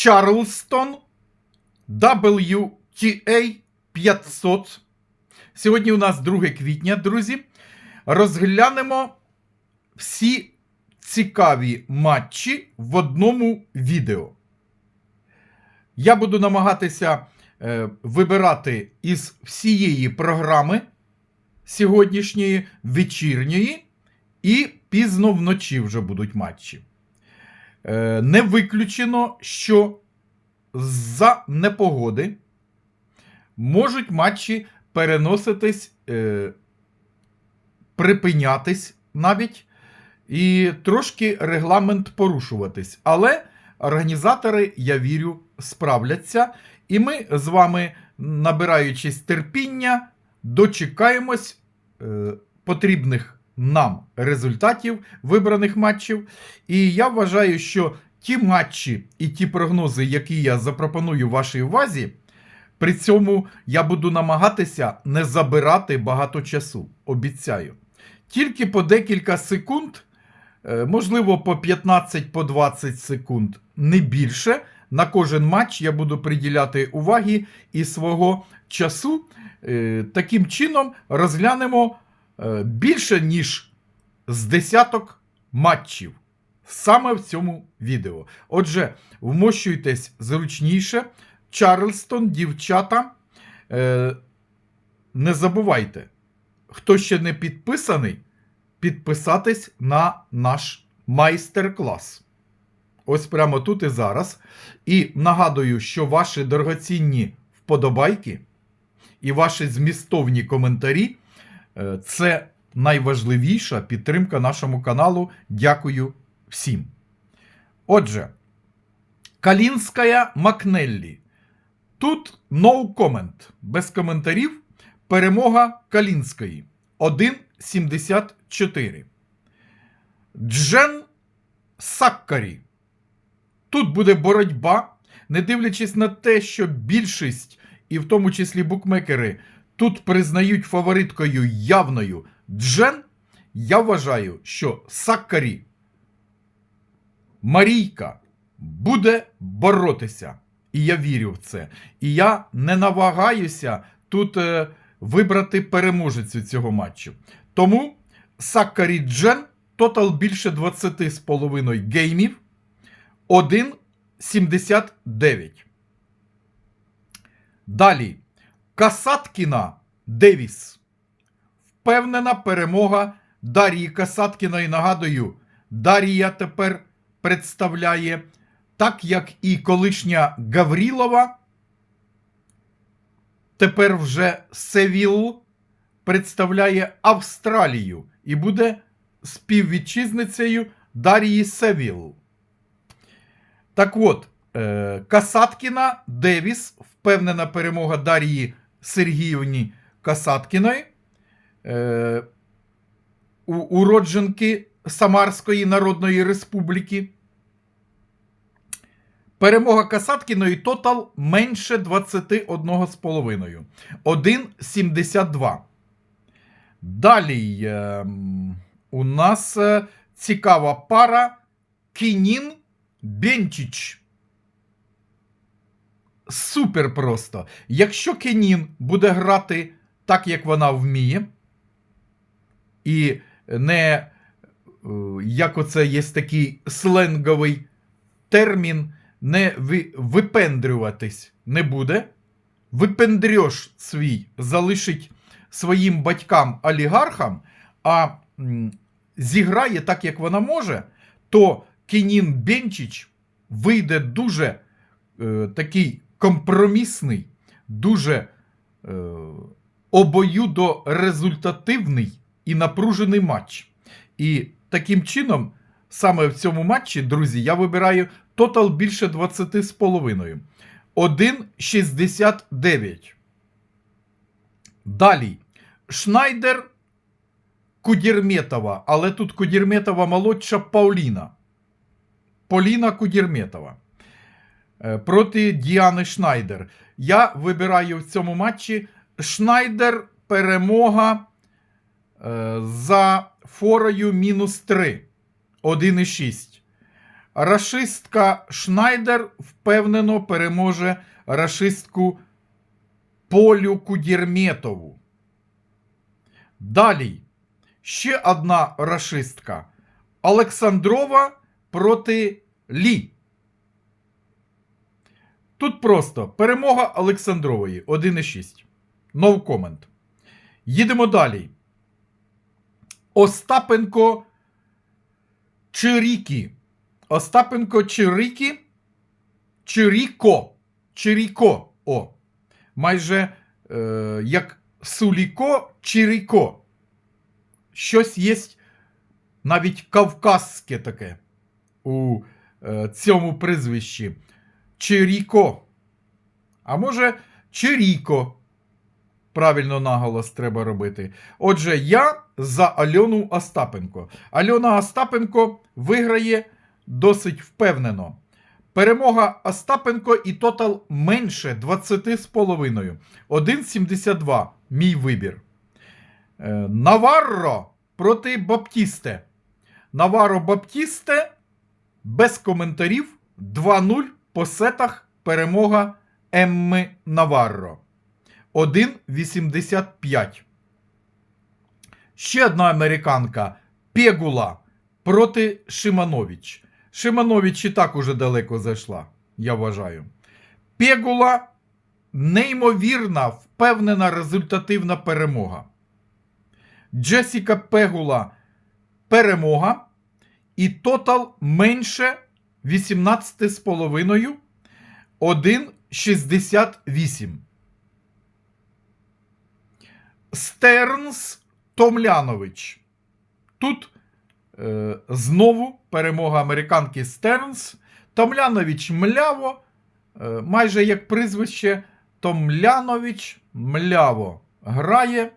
Чарлстон WTA 500. Сьогодні у нас 2 квітня, друзі. Розглянемо всі цікаві матчі в одному відео. Я буду намагатися е, вибирати із всієї програми сьогоднішньої вечірньої, і пізно вночі вже будуть матчі. Е, не виключено, що за непогоди можуть матчі переноситись, е, припинятись навіть, і трошки регламент порушуватись. Але організатори, я вірю, справляться. І ми з вами, набираючись терпіння, дочекаємось е, потрібних нам результатів вибраних матчів. І я вважаю, що ті матчі і ті прогнози, які я запропоную вашій увазі, при цьому я буду намагатися не забирати багато часу. Обіцяю. Тільки по декілька секунд, е, можливо, по 15 по 20 секунд, не більше. На кожен матч я буду приділяти уваги і свого часу. Е, Таким чином розглянемо більше, ніж з десяток матчів саме в цьому відео. Отже, вмощуйтесь зручніше. Чарльстон, дівчата. Е, Не забувайте, хто ще не підписаний, підписатись на наш майстер-клас. Ось прямо тут і зараз. І нагадую, що ваші дорогоцінні вподобайки і ваші змістовні коментарі е, це найважливіша підтримка нашому каналу. Дякую всім. Отже, Калінська Макнеллі. Тут no comment, без коментарів. Перемога Калінської 1,74. Джен Саккарі. Тут буде боротьба, не дивлячись на те, що більшість, і в тому числі букмекери, тут признають фавориткою явною Джен. Я вважаю, що Саккарі Марійка буде боротися. І я вірю в це. І я не навагаюся тут е, вибрати переможецю цього матчу. Тому Саккарі Джен, тотал більше 20,5 геймів. 1,79. Далі. Касаткіна Девіс. Впевнена перемога Дарії Касаткіної. Нагадую, Дарія тепер представляє, так як і колишня Гаврілова, тепер вже Севіл представляє Австралію і буде співвітчизницею Дарії Севіл. Так от, е, Касаткіна Девіс, впевнена перемога Дарії Сергіївні Касаткіної, е, уродженки Самарської Народної Республіки. Перемога Касаткіної тотал менше 21,5. 1,72. Далі ем, у нас е, цікава пара Кінін Бенчич. Супер просто. Якщо Кенін буде грати так, як вона вміє, і не е, як оце є такий сленговий термін, не ви, випендрюватись не буде. Випендрьош свій залишить своїм батькам-олігархам, а зіграє так, як вона може, то Кенін Бенчич вийде дуже е, такий компромісний, дуже е, обоюдорезультативний і напружений матч. І таким чином, саме в цьому матчі, друзі, я вибираю тотал більше 20,5. 1,69. Далі. Шнайдер Кудірметова, але тут Кудірметова молодша Пауліна. Поліна Кудірметова. Е, Проти Діани Шнайдер. Я вибираю в цьому матчі Шнайдер перемога е, за форою мінус 3. 1,6. рашистка Шнайдер впевнено переможе рашистку Полю Кудірметову. Далі. Ще одна рашистка. Олександрова проти Лі. Тут просто перемога Олександрової 1,6. No comment. Їдемо далі. Остапенко Чирікі. Остапенко Чирікі. Чиріко. Чиріко. О. Майже е, як Суліко Чиріко. Щось є навіть кавказське таке у е, цьому прізвищі. Чиріко. А може, Чиріко. Правильно наголос треба робити. Отже, я за Альону Остапенко. Альона Остапенко виграє досить впевнено. Перемога Остапенко і тотал менше 20,5. 1,72. Мій вибір. Е, Наварро проти Баптісте. Наваро Баптісте без коментарів 2-0 по сетах перемога Емми Наварро. 1,85. Ще одна американка Пегула проти Шиманович. Шиманович і так уже далеко зайшла, я вважаю. Пегула неймовірна, впевнена результативна перемога. Джесіка Пегула перемога. І тотал менше 18,5 1,68. Стернс Томлянович. Тут е, знову перемога американки Стернс. Томлянович мляво. Е, майже як прізвище Томлянович мляво грає,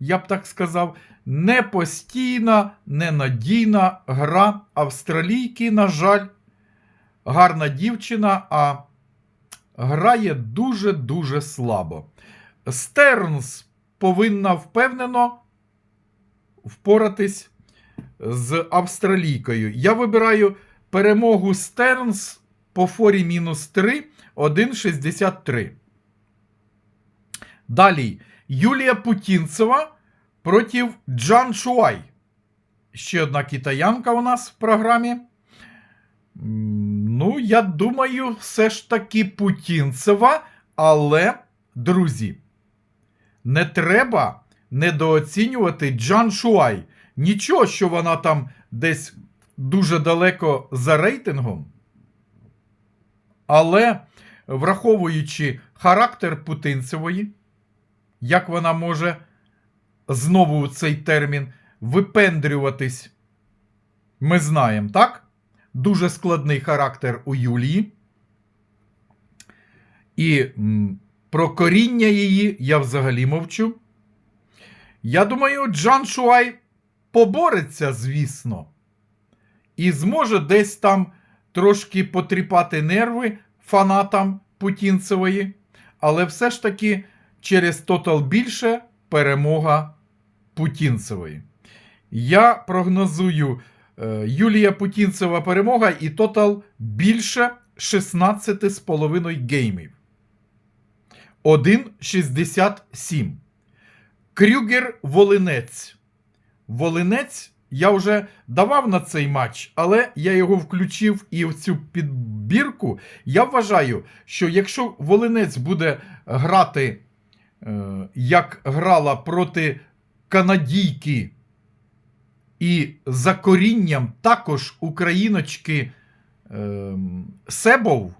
я б так сказав, непостійна, ненадійна гра австралійки, на жаль, гарна дівчина, а грає дуже-дуже слабо. Стернс повинна впевнено впоратись з австралійкою. Я вибираю перемогу Стернс по форі мінус 3, 1,63. Далі Юлія Путінцева проти Джан Шуай. Ще одна китаянка у нас в програмі. Ну, я думаю, все ж таки Путінцева, але, друзі, не треба недооцінювати Джан Шуай. Нічого, що вона там десь дуже далеко за рейтингом. Але, враховуючи характер Путинцевої, як вона може знову цей термін випендрюватись, ми знаємо, так? Дуже складний характер у Юлії. І про коріння її я взагалі мовчу. Я думаю, Джан Шуай побореться, звісно, і зможе десь там трошки потріпати нерви фанатам Путінцевої, але все ж таки через тотал більше перемога Путінцевої. Я прогнозую Юлія Путінцева перемога і тотал більше 16,5 геймів. 1,67. Крюгер Волинець. Волинець я вже давав на цей матч, але я його включив і в цю підбірку. Я вважаю, що якщо Волинець буде грати, е, як грала проти канадійки, і за корінням також україночки е, Себов,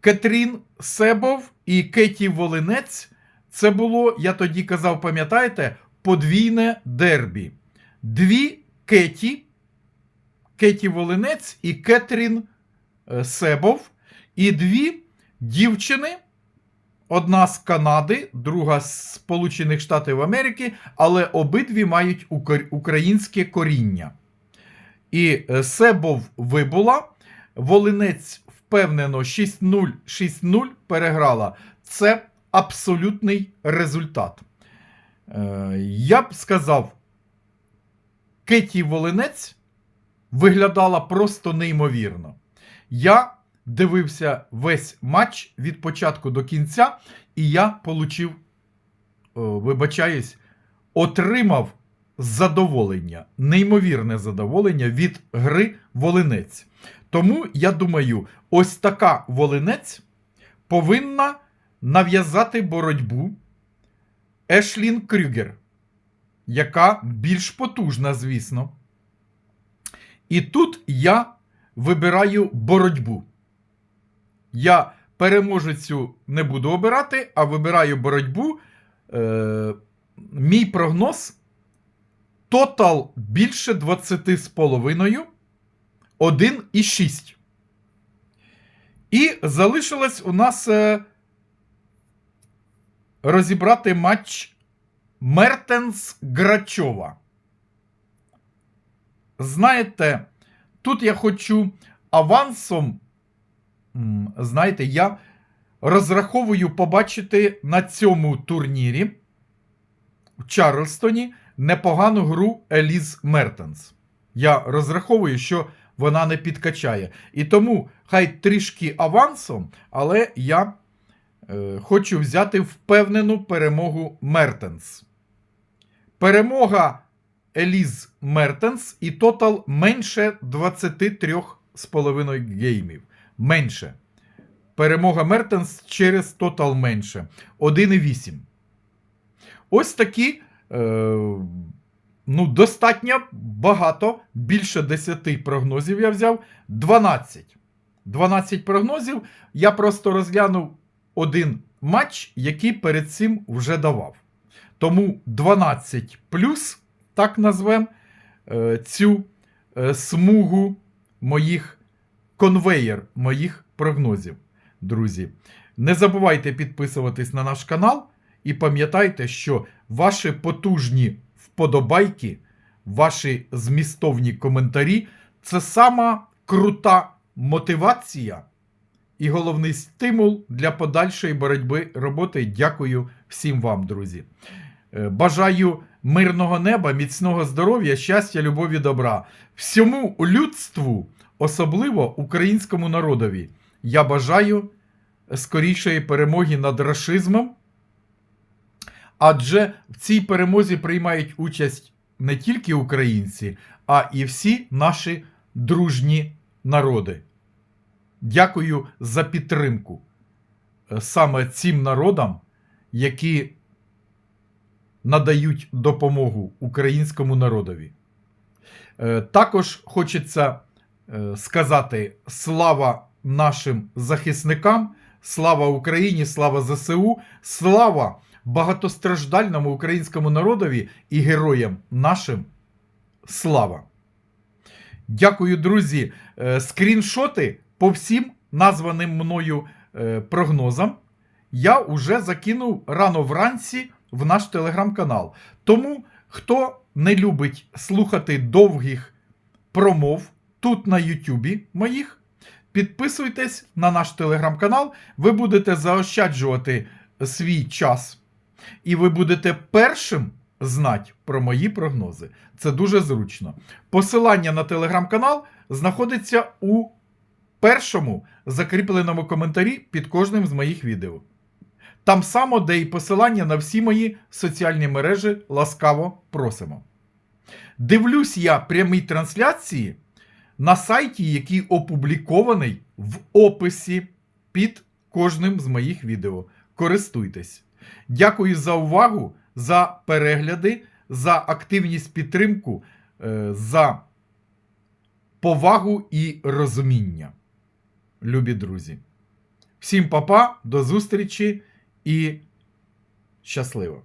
Кетрін Себов і Кеті Волинець. Це було, я тоді казав, пам'ятаєте, подвійне дербі. Дві Кеті, Кеті Волинець і Кетрін е, Себов. І дві дівчини. Одна з Канади, друга з Сполучених Штатів Америки, але обидві мають українське коріння. І е, Себов вибула. Волинець впевнено 6-0, 6-0 переграла. Це абсолютний результат. Е, Я б сказав, Кеті Волинець виглядала просто неймовірно. Я дивився весь матч від початку до кінця, і я получив, вибачаюсь, отримав задоволення, неймовірне задоволення від гри Волинець. Тому я думаю, ось така Волинець повинна нав'язати боротьбу Ешлін Крюгер, яка більш потужна, звісно. І тут я вибираю боротьбу. Я переможецю не буду обирати, а вибираю боротьбу. Е, мій прогноз тотал більше 20 з половиною, 1,6. І залишилось у нас е, розібрати матч Мертенс Грачова. Знаєте, тут я хочу авансом. Знаєте, я розраховую побачити на цьому турнірі в Чарльстоні непогану гру Еліз Мертенс. Я розраховую, що вона не підкачає. І тому хай трішки авансом, але я е, хочу взяти впевнену перемогу Мертенс. Перемога Еліз Мертенс і тотал менше 23,5 геймів. Менше. Перемога Мертенс через тотал менше. 1,8. Ось такі. Е, ну, достатньо багато. Більше 10 прогнозів я взяв. 12. 12 прогнозів. Я просто розглянув один матч, який перед цим вже давав. Тому 12 плюс, так назвемо, е, цю е, смугу моїх конвеєр моїх прогнозів. Друзі, не забувайте підписуватись на наш канал і пам'ятайте, що ваші потужні вподобайки, ваші змістовні коментарі це сама крута мотивація і головний стимул для подальшої боротьби роботи. Дякую всім вам, друзі. Е, Бажаю мирного неба, міцного здоров'я, щастя, любові, добра. Всьому людству, особливо українському народові. Я бажаю скорішої перемоги над рашизмом. Адже в цій перемозі приймають участь не тільки українці, а і всі наші дружні народи. Дякую за підтримку е, саме цим народам, які надають допомогу українському народові. Е, Також хочеться сказати слава нашим захисникам, слава Україні, слава ЗСУ, слава багатостраждальному українському народові і героям нашим. Слава! Дякую, друзі. Е, Скріншоти по всім названим мною е, прогнозам я вже закинув рано вранці в наш телеграм-канал. Тому, хто не любить слухати довгих промов тут на Ютубі моїх, підписуйтесь на наш телеграм-канал, ви будете заощаджувати свій час. І ви будете першим знати про мої прогнози. Це дуже зручно. Посилання на телеграм-канал знаходиться у першому закріпленому коментарі під кожним з моїх відео. Там само, де і посилання на всі мої соціальні мережі ласкаво просимо. Дивлюсь я прямі трансляції на сайті, який опублікований в описі під кожним з моїх відео. Користуйтесь. Дякую за увагу, за перегляди, за активність підтримку, е, за повагу і розуміння. Любі друзі. Всім па-па, до зустрічі і щасливо!